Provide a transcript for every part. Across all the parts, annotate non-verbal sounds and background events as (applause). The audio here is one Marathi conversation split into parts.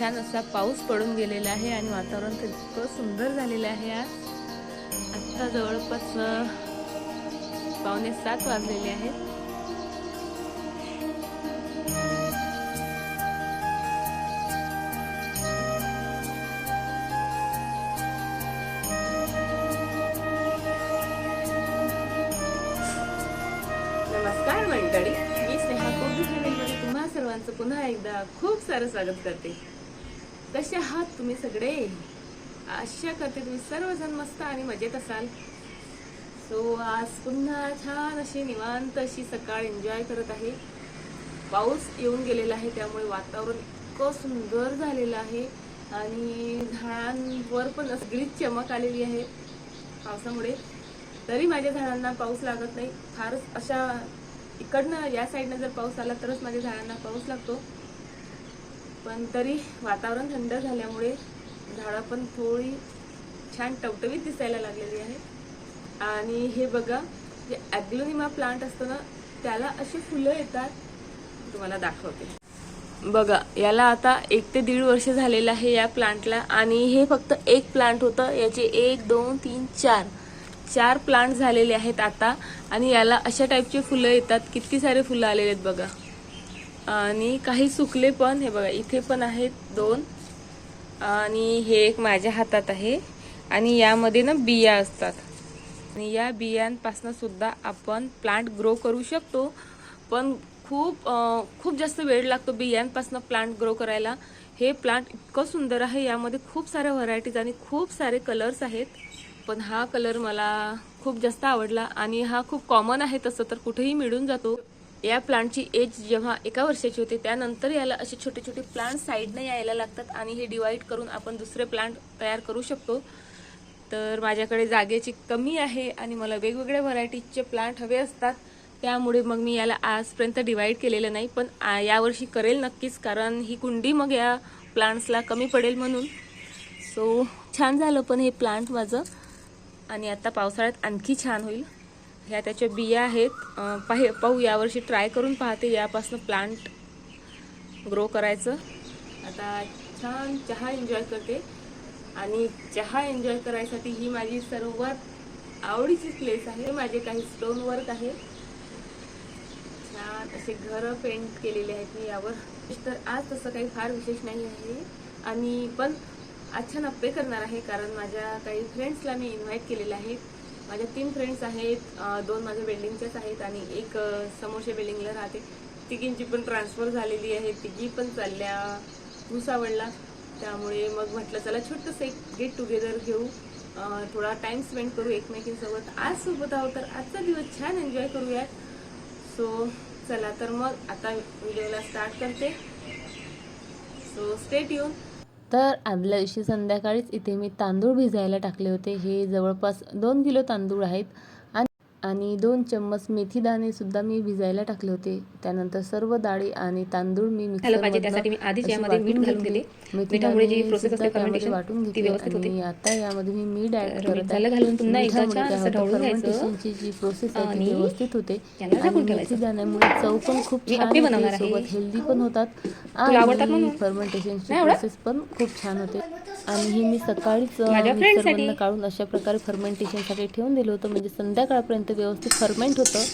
छान असा पाऊस पडून गेलेला आहे आणि वातावरण तर इतकं सुंदर झालेलं आहे आज. आत्ता जवळपास पावणे सात वाजलेले आहेत. नमस्कार मंडळी. मी स्नेहा कोबी तुम्हा सर्वांचं पुन्हा एकदा खूप सारं स्वागत करते. कसे आहात तुम्ही सगळे? आशा करते तुम्ही सर्वजण मस्त आणि मजेत असाल. सो आज पुन्हा छान अशी निवांत अशी सकाळ एन्जॉय करत आहे. पाऊस येऊन गेलेला आहे त्यामुळे वातावरण इतकं सुंदर झालेलं आहे. आणि झाडांवर पण सगळीच चमक आलेली आहे पावसामुळे. तरी माझ्या झाडांना पाऊस लागत नाही. फारच अशा इकडनं या साईडनं जर पाऊस आला तरच माझ्या झाडांना पाऊस लागतो. पण तरी वातावरण थंड झाल्यामुळे झाडं पण थोडी छान टवटवीत दिसायला लागलेली आहे आणि हे बघा जे ॲग्लोनिमा प्लांट असतो ना त्याला अशी फुलं येतात. तुम्हाला दाखवते. बघा याला आता एक ते दीड वर्ष झालेलं आहे या प्लांटला. आणि हे फक्त एक प्लांट होतं. याचे एक दोन तीन चार. चार प्लांट झालेले आहेत आता. आणि याला अशा टाईपचे फुलं येतात. किती सारे फुलं आलेले आहेत बघा. आणि काही सुकले पण हे बघा इथे पण आहेत दोन. आणि हे एक माझ्या हातात आहे. आणि यामध्ये ना बिया असतात. आणि या बियांपासून सुद्धा आपण प्लांट ग्रो करू शकतो. पण खूप खूप जास्त वेळ लागतो बियांपासून प्लांट ग्रो करायला. हे प्लांट इतकं सुंदर आहे. यामध्ये खूप साऱ्या व्हरायटीज आणि खूप सारे कलर्स आहेत. पण हा कलर मला खूप जास्त आवडला. आणि हा खूप कॉमन आहे तसं तर कुठेही मिळून जातो. या प्लांटची एज जेव्हा एका वर्षाची होते त्यानंतर याला असे छोटे छोटे प्लांट साईडने यायला लागतात आणि हे डिवाईड करून आपण दुसरे प्लांट तयार करू शकतो. तर माझ्याकडे जागेची कमी आहे आणि मला वेगवेगळ्या व्हरायटीजचे प्लांट हवे असतात. त्यामुळे मग मी याला आजपर्यंत डिवाईड केलेलं नाही पण यावर्षी करेल नक्कीच कारण ही कुंडी मग या प्लांट्सला कमी पडेल म्हणून. सो छान झालं पण हे प्लांट माझं. आणि आता पावसाळ्यात आणखी छान होईल. ह्या त्याच्या बिया आहेत. पाहि पाहू यावर्षी ट्राय करून पाहते यापासून प्लांट ग्रो करायचं. आता छान चहा एन्जॉय करते. आणि चहा एन्जॉय करायसाठी ही माझी सर्वात आवडीची प्लेस आहे. माझे काही स्टोन वर्क आहे. छान असे घरं पेंट केलेले आहेत मी यावर. तर आज तसं काही फार विशेष नाही आहे. आणि पण आज छान अप्पे करणार आहे कारण माझ्या काही फ्रेंड्सला मी इन्व्हाइट केलेलं आहे. माझ्या तीन फ्रेंड्स आहेत दोन माझ्या बिल्डिंगच्याच आहेत आणि एक समोरच्या बिल्डिंगला राहते. तिघींची पण ट्रान्सफर झालेली आहे तिघी पण चालल्या भुसावळला त्यामुळे मग म्हटलं चला छोटंसं एक गेट टुगेदर घेऊ. थोडा टाईम स्पेंड करू एकमेकींसोबत. आज सोबत आहोत तर आजचा दिवस छान एन्जॉय करूयात. सो चला तर मग आता व्हिडिओला स्टार्ट करते. सो स्टेट येऊन तर आदल्या दिवशी संध्याकाळीच इथे मी तांदूळ भिजायला टाकले होते. हे जवळपास दोन किलो तांदूळ आहेत. आणि आणि दोन चम्मच मेथी दाणे सुद्धा मी भिजायला टाकले होते त्यानंतर सर्व डाळी आणि तांदूळ मी झालं मिक्सरमधनं पाहिजे त्यासाठी मी आधीच अशी यामध्ये मीठ वाटून घेतली. आणि आता यामध्ये मी मीठ तर करत ची जी प्रोसेस आहे ती व्यवस्थित होते आणि मेथी. दाण्यामुळे चव पण खूप छान आहे. सोबत हेल्दी पण होतात आणि? फर्मेंटेशनची? प्रोसेस पण खूप छान होते आणि हे मी सकाळीच. मिक्सरमधनं काढून अशा प्रकारे फर्मेंटेशनसाठी ठेवून दिलं होतं म्हणजे संध्याकाळपर्यंत ते व्यवस्थित फर्मेंट होतं.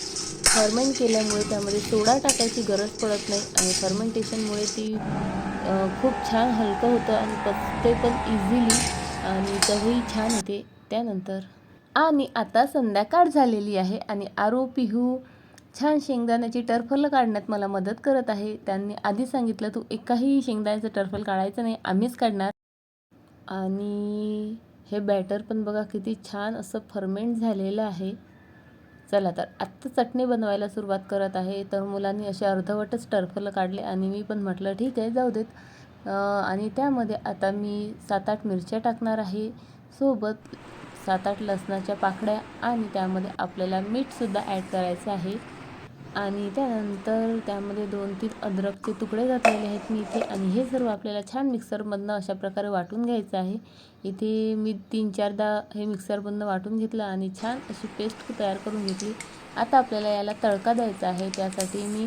फर्मेंट केल्यामुळे त्यामध्ये सोडा टाकायची गरज पडत नाही आणि फर्मेंटेशनमुळे ती खूप छान हलकं होतं आणि पचते पण इझिली आणि चवही छान होते त्यानंतर आणि आता संध्याकाळ झालेली आहे आणि आरो पिहू छान शेंगदाण्याची टर्फल काढण्यात मला मदत करत आहे. त्यांनी आधी सांगितलं तू एकाही शेंगदाण्याचं टरफल काढायचं नाही आम्हीच काढणार. आणि हे बॅटर पण बघा किती छान असं फर्मेंट झालेलं आहे. चला तर आत्ता चटणी बनवायला सुरुवात करत आहे. तर मुलांनी असे अर्धवटच टरफलं काढले आणि मी पण म्हटलं ठीक आहे जाऊ देत. आणि त्यामध्ये आता मी सात आठ मिरच्या टाकणार आहे. सोबत सात आठ लसणाच्या पाकळ्या आणि त्यामध्ये आपल्याला मीठसुद्धा ॲड करायचं आहे. आणि त्यानंतर त्यामध्ये दोन तीन अद्रकचे तुकडे घातलेले आहेत. मी इथे आणि हे सर्व आपल्याला छान मिक्सरमधनं अशा प्रकारे वाटून घ्यायचं आहे. इथे मी तीन चारदा हे मिक्सरमधनं वाटून घेतलं आणि छान अशी पेस्ट तयार करून घेतली. आता आपल्याला याला तडका द्यायचा आहे. त्यासाठी मी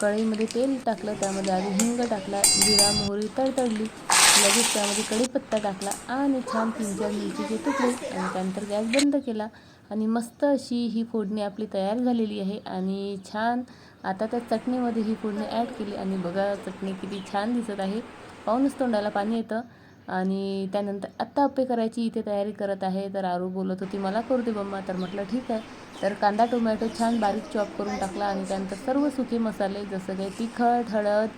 कढईमध्ये तेल टाकलं त्यामध्ये आधी हिंग टाकला जिरा मोहरी तडतडली लगेच त्यामध्ये कढीपत्ता टाकला आणि छान तीन चार मिरचीचे तुकडे आणि त्यानंतर गॅस बंद केला. आणि मस्त अशी ही फोडणी आपली तयार झालेली आहे आणि छान आता त्या चटणीमध्ये ही फोडणी ॲड केली आणि बघा चटणी किती छान दिसत आहे. पाहूनच तोंडाला पाणी येतं. आणि त्यानंतर आत्ता अप्पे करायची इथे तयारी करत आहे. तर आरू बोलत होती मला करू दे बम्मा. तर म्हटलं ठीक आहे. तर कांदा टोमॅटो छान बारीक चॉप करून टाकला आणि त्यानंतर सर्व सुके मसाले जसं काही तिखट हळद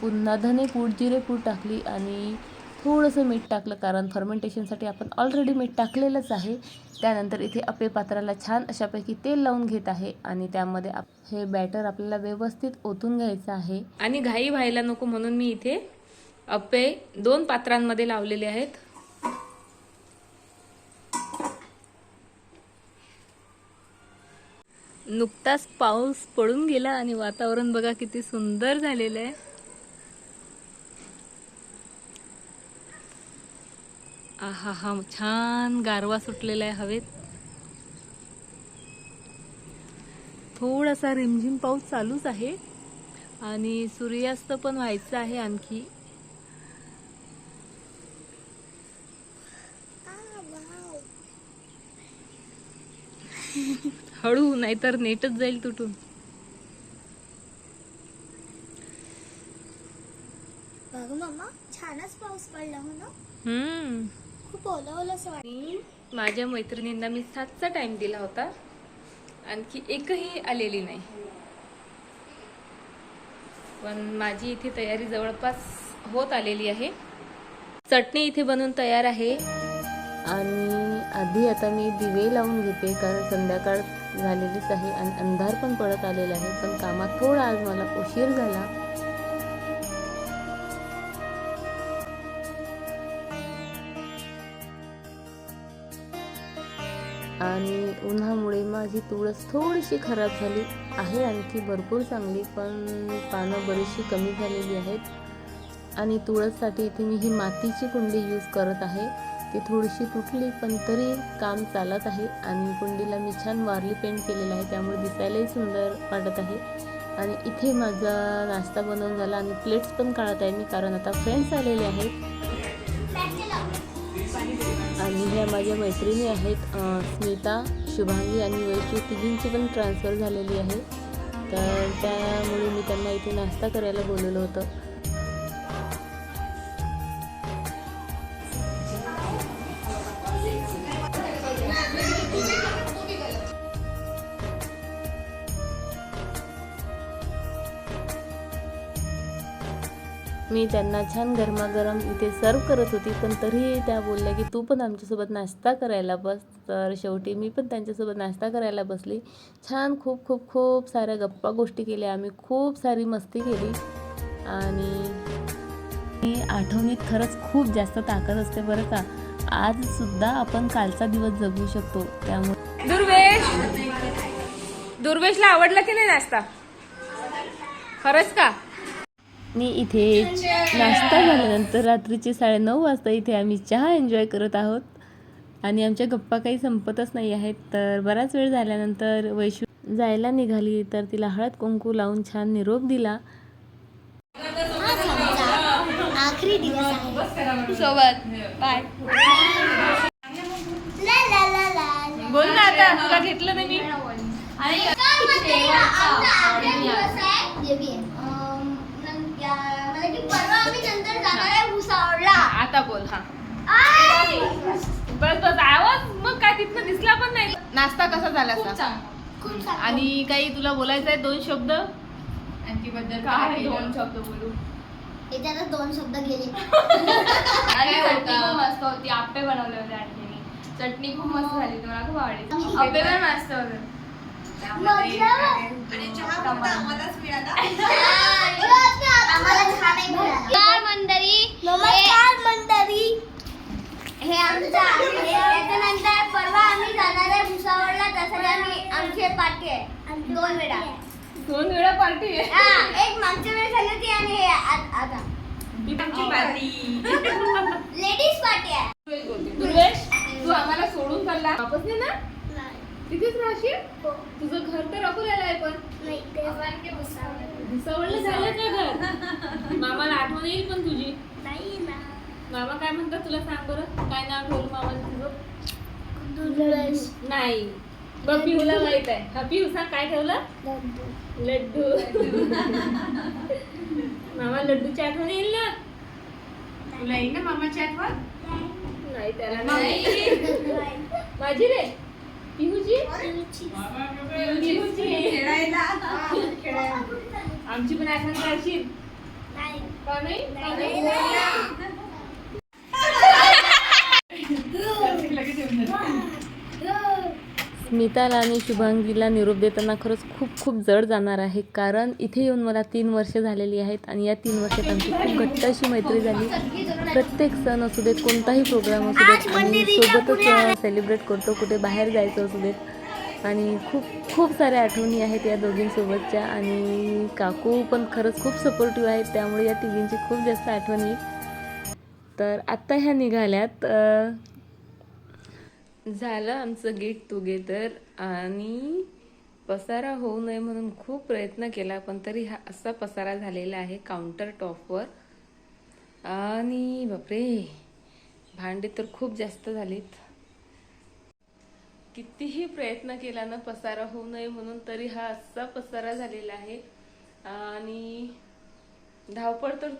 पुन्हा धने पूड जिरे पूड टाकली आणि थोडंसं मीठ टाकलं कारण फर्मेंटेशनसाठी आपण ऑलरेडी मीठ टाकलेलंच आहे. त्यानंतर इथे अप्पे पात्राला छान अशापैकी तेल लावून घेत आहे आणि त्यामध्ये आप- हे बॅटर आपल्याला व्यवस्थित ओतून घ्यायचं आहे. आणि घाई व्हायला नको म्हणून मी इथे अप्पे दोन पात्रांमध्ये लावलेले आहेत. नुकताच पाऊस पडून गेला आणि वातावरण बघा किती सुंदर झालेलं आहे. आहा हा छान गारवा सुटलेला आहे हवेत. थोडासा रिमझिम पाऊस चालूच आहे आणि सूर्यास्त पण व्हायचं आहे आणखी. हळू नाहीतर नेटच जाईल तुटून. बघ छानच पाऊस पडला हो ना? हम्म. खूप माझ्या मैत्रिणींना मी सातचा टाइम दिला होता. आणखी एकही आलेली नाही. पण माझी इथे तयारी जवळपास होत आलेली आहे. चटणी इथे बनवून तयार आहे. आणि आधी आता मी दिवे लावून घेते. कारण संध्याकाळ झालेलीच आहे आणि अंधार पण पडत आलेला आहे. पण कामात थोडा आज मला उशीर झाला. आणि उन्हामुळे माझी तुळस थोडीशी खराब झाली आहे आणखी भरपूर चांगली पण पानं बरीचशी कमी झालेली आहेत. आणि तुळससाठी इथे मी ही मातीची कुंडी यूज करत आहे. ती थोडीशी तुटली पण तरी काम चालत आहे. आणि कुंडीला मी छान वारली पेंट केलेलं आहे त्यामुळे दिसायलाही सुंदर वाटत आहे. आणि इथे माझा नाश्ता बनवून झाला आणि प्लेट्स पण काढत आहे मी कारण आता फ्रेंड्स आलेले आहेत. आणि ह्या माझ्या मैत्रिणी आहेत स्मिता. शुभांगी आणि वैश्विक तिघींची पण ट्रान्सफर झालेली आहे. तर त्यामुळे मी त्यांना इथे नाश्ता करायला बोलवलं होतं. मी त्यांना छान गरमागरम इथे सर्व करत होती पण तरीही त्या बोलल्या की तू पण आमच्यासोबत नाश्ता करायला बस. तर शेवटी मी पण त्यांच्यासोबत नाश्ता करायला बसली. छान खूप खूप खूप साऱ्या गप्पा गोष्टी केल्या. आम्ही खूप सारी मस्ती केली. आणि आठवणीत खरंच खूप जास्त ताकद असते बरं का. आज सुद्धा आपण कालचा दिवस जगू शकतो. त्यामुळे दुर्वेश! दुर्वेशला आवडला की नाही नाश्ता? खरंच का? मी इथे नाश्ता झाल्यानंतर रात्रीचे साडेनऊ वाजता इथे आम्ही चहा एन्जॉय करत आहोत. आणि आमच्या गप्पा काही संपतच नाही आहेत तर बराच वेळ झाल्यानंतर वैशू जायला निघाली तर तिला हळद कुंकू लावून छान निरोप दिला. सोबत. बाय. बोल ना आता तुला घेतलं नाही की परवा आम्ही नंतर जाणार आहे भुसावळला. आता बोल हा! बस बस आवाज मग काय तिथनं दिसला पण नाही. नाश्ता कसा झाला खूप असा? खूप. आणि काही तुला बोलायचं आहे दोन शब्द? आणखी बद्दल काय दोन शब्द बोलू? याच्यातच दोन शब्द गेले. आणि चटणी खूप मस्त होती. आप्पे बनवले होते आणखीने. चटणी खूप मस्त झाली. होती मला खूप आवडली. आप्पे पण मस्त होते. (laughs) नमस्कार मंडळी. हे आमचा हे परवा आम्ही जाणार आहे भुसावळला. तसं आम्ही आमचे पार्टी आहे. दोन वेळा. दोन वेळा पार्टी आहे. हा एक मागच्या वेळेस झाली होती आणि हे आ- आता लेडीज पार्टी आहे. दुर्वेश तू आम्हाला सोडून चालला. वापस नाही ना? तिथेच राहशील? तुझं घर तर अकोल्याला आहे पण. नाही ते भुसावळ. भुसावळला झालं का घर? (laughs) मामाला आठवण येईल पण तुझी. नाही ना. मामा काय म्हणतात तुला सांग बरं? काय नाव ठेवलं मामाने तुझं? नाही. बघ पिऊला माहीत आहे. हा पिऊ सांग काय ठेवलं? लड्डू. (laughs) मामा लड्डूची आठवण येईल ना? तुला येईल ना मामाची आठवण? नाही. त्याला नाही. (laughs) माझी रे. आमची पण आठवण काढशील का नाही का नाही? स्मिताला आणि शुभांगीला निरोप देताना खरंच खूप खूप जड जाणार आहे. कारण इथे येऊन मला तीन वर्ष झालेली आहेत आणि या तीन वर्षात आमची खूप घट्ट अशी मैत्री झाली. प्रत्येक सण असू देत कोणताही प्रोग्राम असू देत आणि सोबतच सेलिब्रेट करतो कुठे बाहेर जायचं असू देत. आणि खूप खूप साऱ्या आठवणी आहेत या दोघींसोबतच्या आणि काकू पण खरंच खूप सपोर्टिव्ह आहेत त्यामुळे या तिघींची खूप जास्त आठवण. येईल तर आत्ता ह्या निघाल्यात. झालं आमचं गेट टुगेदर आणि पसारा होऊ नये म्हणून खूप प्रयत्न केला पण तरी हा असा पसारा झालेला आहे काउंटर टॉपवर आणि बापरे भांडे तर खूप जास्त झालीत. कितीही प्रयत्न केला ना पसारा होऊ नये म्हणून तरी हा असा पसारा झालेला आहे. आणि धावपळ तर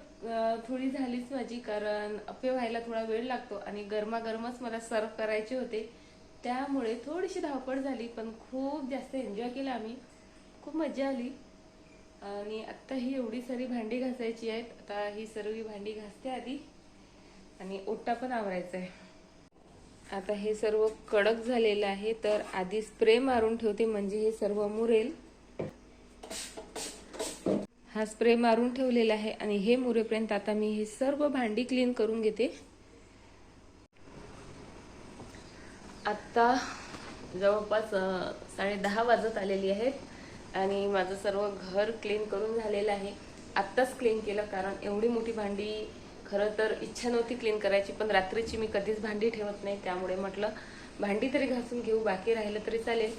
थोडी झालीच माझी कारण अप्पे व्हायला थोडा वेळ लागतो आणि गरमागरमच मला सर्व करायचे होते. त्यामुळे थोडीशी धावपळ झाली पण खूप जास्त एन्जॉय केला आम्ही. खूप मजा आली. आणि आत्ता ही एवढी सारी भांडी घासायची आहेत. आता ही सर्व भांडी घासते आधी. आणि ओटा पण आवरायचा आहे. आता हे सर्व कडक झालेलं आहे तर आधी स्प्रे मारून ठेवते म्हणजे हे सर्व मुरेल. हा स्प्रे मारून ठेवलेला आहे आणि हे मुरेपर्यंत आता मी हे सर्व भांडी क्लीन करून घेते. आत्ता जवळपास साडे दहा वाजत आलेली आहेत आणि माझं सर्व घर क्लीन करून झालेलं आहे. आत्ताच क्लीन केलं कारण एवढी मोठी भांडी खरं तर इच्छा नव्हती क्लीन करायची पण रात्रीची मी कधीच भांडी ठेवत नाही. त्यामुळे म्हटलं भांडी तरी घासून घेऊ बाकी राहिलं तरी चालेल.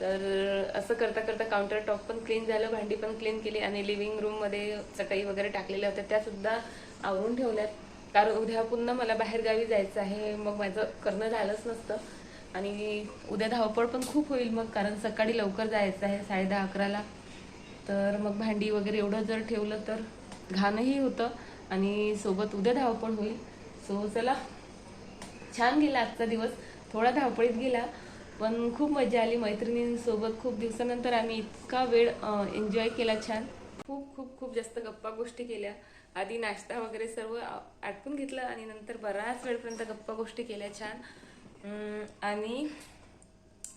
तर असं करता करता काउंटर टॉप पण क्लीन झालं भांडी पण क्लीन केली आणि लिव्हिंग रूममध्ये चटई वगैरे टाकलेल्या होत्या. त्या सुद्धा आवरून ठेवल्यात. कारण उद्या पुन्हा मला बाहेर गावी जायचं आहे. मग माझं करणं झालंच नसतं. आणि उद्या धावपळ पण खूप होईल मग कारण सकाळी लवकर जायचं आहे साडे दहा अकराला. तर मग भांडी वगैरे एवढं जर ठेवलं तर घाणही होतं आणि सोबत उद्या धावपळ होईल. सो चला. छान गेला आजचा दिवस. थोडा धावपळीत गेला. पण खूप मजा आली मैत्रिणींसोबत. खूप दिवसानंतर आम्ही इतका वेळ एन्जॉय केला छान. खूप खूप खूप जास्त गप्पा गोष्टी केल्या. आधी नाश्ता वगैरे सर्व आटपून घेतलं आणि नंतर बराच वेळपर्यंत गप्पा गोष्टी केल्या छान. आणि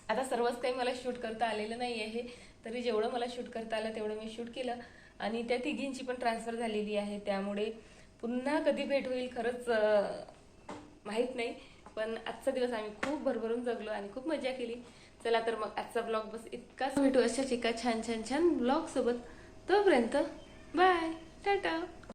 आता सर्वच काही मला शूट करता आलेलं नाही आहे तरी जेवढं मला शूट करता आलं तेवढं मी शूट केलं. आणि त्या तिघींची पण ट्रान्सफर झालेली आहे. त्यामुळे पुन्हा कधी भेट होईल खरंच माहीत नाही. पण आजचा दिवस आम्ही खूप भरभरून जगलो आणि खूप मजा केली. चला तर मग आजचा ब्लॉग बस इतकाच भेटू अशाच एका छान छान छान ब्लॉग सोबत तोपर्यंत बाय टाटा.